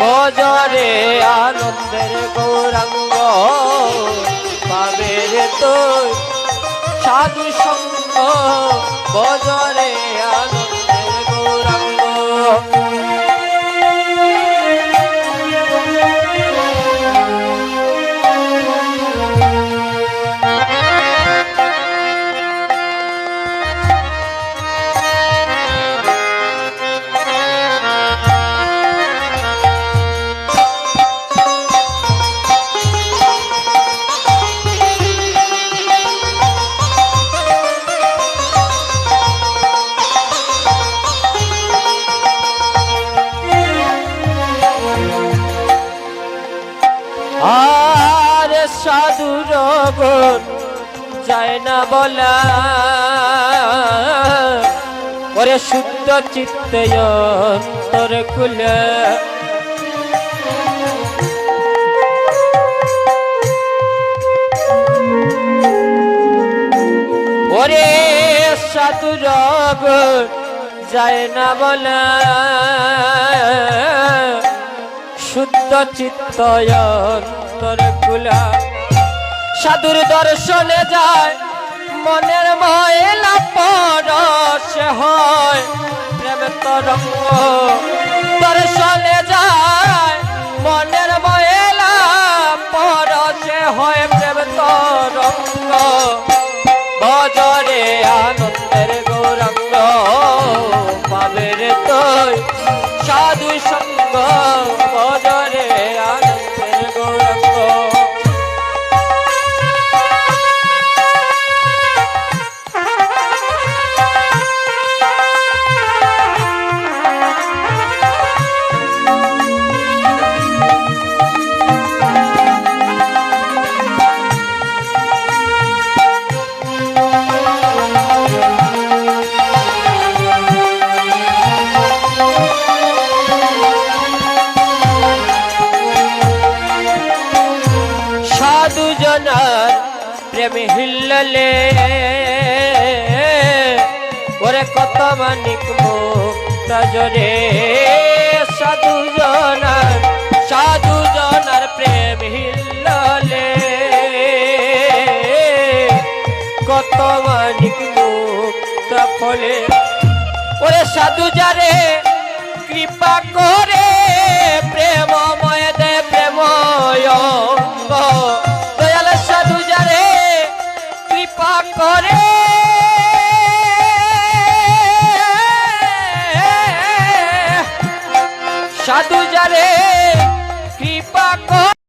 বজরে আনন্দের গৌরাঙ্গ। পাবে রে তো সাধু সঙ্গ বজরে সাধু রগন যায় না বলা। ওরে শুদ্ধ চিত্তে অন্তর খুলে। ওরে সাধু রগন যায় না বলা। শুদ্ধ চিত্ত অন্তর কুলা সাধুর দর্শনে যায়, মনের ময়লা পরশ হয়। প্রেম তরঙ্গ দর্শনে যায়, মনের ময়লা পরশে হয়। প্রেম তরঙ্গ বজরে আনন্দের গৌরঙ্গ পাবে রে সাধু সঙ্গ বজরে প্রেম হিল্ললে। ওরে কত মানিক মুক্তজরে সাধু জনার সাধু জনার প্রেম হিল্ললে। কত মানিক মুক্ত ফলে ওরে সাধু যারে কৃপা করে কৃপা করে। সাধু যারে